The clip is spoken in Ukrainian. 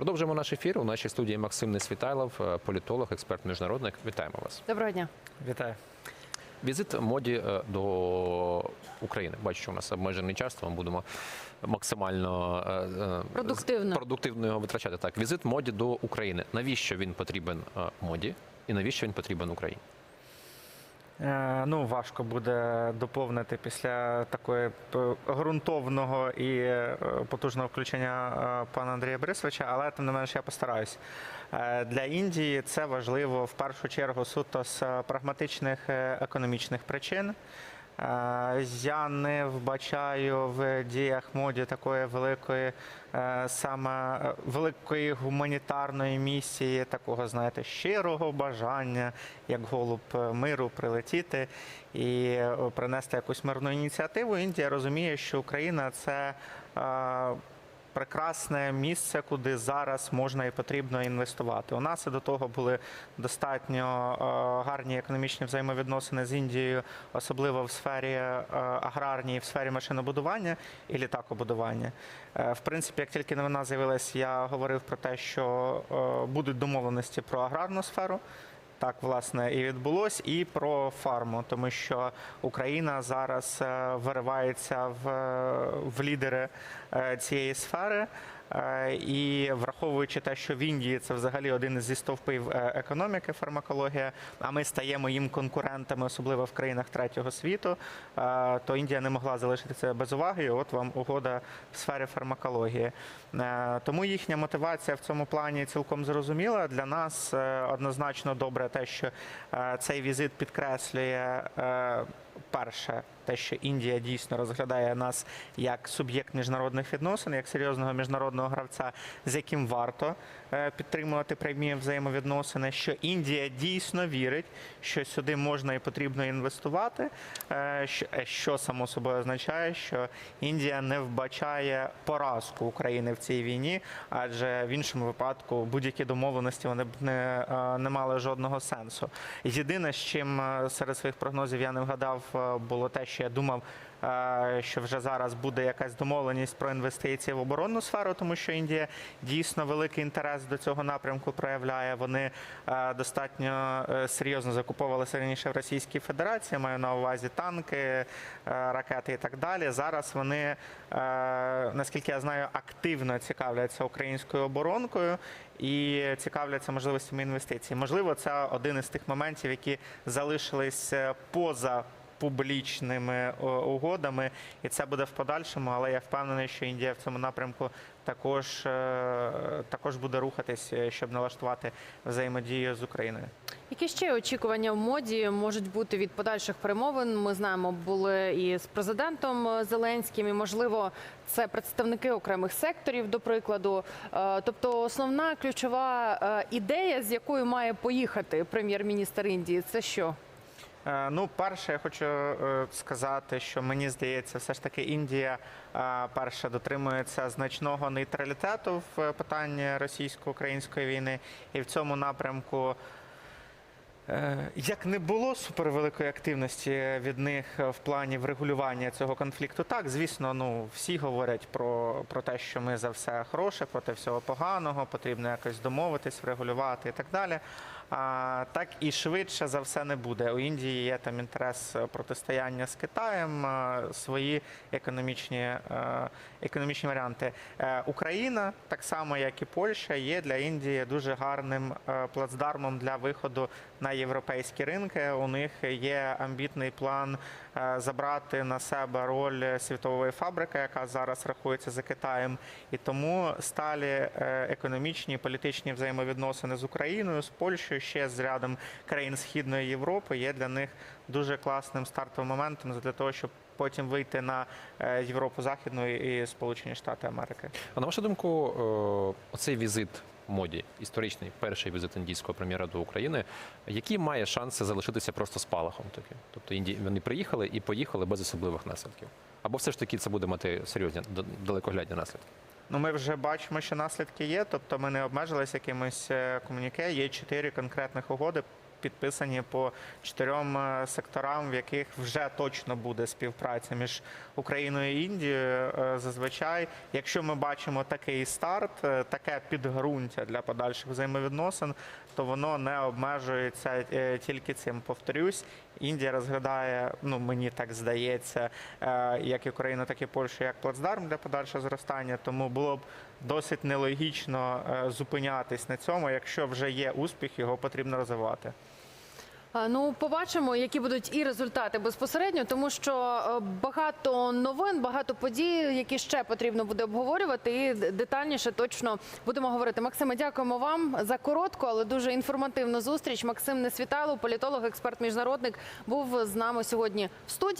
Продовжуємо наш ефір. У нашій студії Максим Несвітайлов, е, політолог, експерт міжнародник. Вітаємо вас. Доброго дня. Вітаю. Візит моді е, до України. Бачу, що у нас обмежений час, тому будемо максимально е, Продуктивно. продуктивно його витрачати. Так, візит моді до України. Навіщо він потрібен моді і навіщо він потрібен Україні? Е, Ну, важко буде доповнити після такої п- ґрунтовного і е, потужного включення е, пана Андрія Борисовича, але тим не менш я постараюсь. Е, Для Індії це важливо в першу чергу суто з е, прагматичних е, економічних причин. Я не вбачаю в діях моді такої великої е, саме е, великої гуманітарної місії, такого, знаєте, щирого бажання, як голуб миру, прилетіти і е, принести якусь мирну ініціативу. Індія розуміє, що Україна це. Прекрасне місце, куди зараз можна і потрібно інвестувати. У нас і до того були достатньо е, гарні економічні взаємовідносини з Індією, особливо в сфері е, аграрній, в сфері машинобудування і літакобудування. Е, В принципі, як тільки новина з'явилась, я говорив про те, що будуть домовленості про аграрну сферу. Так, власне, і відбулось, і про фарму, тому що Україна зараз е, виривається в, в лідери е, цієї сфери. Е, І враховуючи те, що в Індії це взагалі один зі стовпів е, економіки, фармакологія, а ми стаємо їм конкурентами, особливо в країнах третього світу, е, то Індія не могла залишитися без уваги. І От вам угода в сфері фармакології. Тому їхня мотивація в цьому плані цілком зрозуміла. Для нас однозначно добре те, що цей візит підкреслює. Перше, те, що Індія дійсно розглядає нас як суб'єкт міжнародних відносин, як серйозного міжнародного гравця, з яким варто е, підтримувати прямі взаємовідносини. Що Індія дійсно вірить, що сюди можна і потрібно інвестувати. е, що- е, само собою означає, що Індія не вбачає поразку України в цій війні, адже в іншому випадку будь-які домовленості вони б не, не мали жодного сенсу. Єдине, з чим серед своїх прогнозів я не вгадав, було те, що я думав, е, що вже зараз буде якась домовленість про інвестиції в оборонну сферу, тому що Індія дійсно великий інтерес до цього напрямку проявляє. Вони е, достатньо е, серйозно закуповувалися раніше в Російській Федерації. Маю на увазі танки, е, ракети і так далі. Зараз вони, е, наскільки я знаю, активно цікавляться українською оборонкою. І цікавляться можливостями інвестицій. Можливо, це один із тих моментів, які залишились е, поза публічними о, угодами, і це буде в подальшому. Але я впевнений, що Індія в цьому напрямку також, е, також буде рухатись, е, щоб налаштувати взаємодію з Україною. Які ще очікування в моді можуть бути від подальших перемовин? Ми знаємо, були і з президентом Зеленським, і можливо, це представники окремих секторів, до прикладу. Е, Тобто, основна ключова ідея, з якою має поїхати прем'єр-міністр Індії, це що? Е, Ну, перше, я хочу е, сказати, що мені здається, все ж таки Індія е, перше дотримується значного нейтралітету в питанні російсько-української війни, і в цьому напрямку. Як не було супервеликої активності від них в плані врегулювання цього конфлікту, так звісно, ну всі говорять про, про те, що ми за все хороше, проти всього поганого, потрібно якось домовитись, врегулювати і так далі. А, так і швидше за все не буде. У Індії є там інтерес е, протистояння з Китаєм, е, свої економічні, е, економічні варіанти. Україна, так само як і Польща, є для Індії дуже гарним плацдармом для виходу на європейські ринки. У них є амбітний план забрати на себе роль світової фабрики, яка зараз рахується за Китаєм. І тому сталі економічні політичні взаємовідносини з Україною, з Польщею, ще з рядом країн Східної Європи є для них дуже класним стартовим моментом для того, щоб потім вийти на е, Європу Західну і Сполучені Штати Америки. А на вашу думку, е, оцей візит моді, історичний перший візит індійського прем'єра до України, які має шанси залишитися просто спалахом таким? Тобто інді... вони приїхали і поїхали без особливих наслідків. Або все ж таки це буде мати серйозні далекоглядні наслідки? Ну, ми вже бачимо, що наслідки є. Тобто ми не обмежилися якимось е, комуніке. Є чотири конкретних угоди підписані по чотирьом е, секторам, в яких вже точно буде співпраця між Україною і Індією. Е, Зазвичай, якщо ми бачимо такий старт, е, таке підґрунтя для подальших взаємовідносин, то воно не обмежується тільки цим. Повторюсь, Індія розглядає, ну мені так здається, як і Україна, так і Польща, як плацдарм для подальшого зростання. Тому було б досить нелогічно е, зупинятись на цьому. Якщо вже є успіх, його потрібно розвивати. Ну, побачимо, які будуть і результати безпосередньо, тому що е, багато новин, багато подій, які ще потрібно буде обговорювати, і детальніше точно будемо говорити. Максиме, дякуємо вам за коротку, але дуже інформативну зустріч. Максим Несвітало, політолог, експерт, міжнародник, був з нами сьогодні в студії.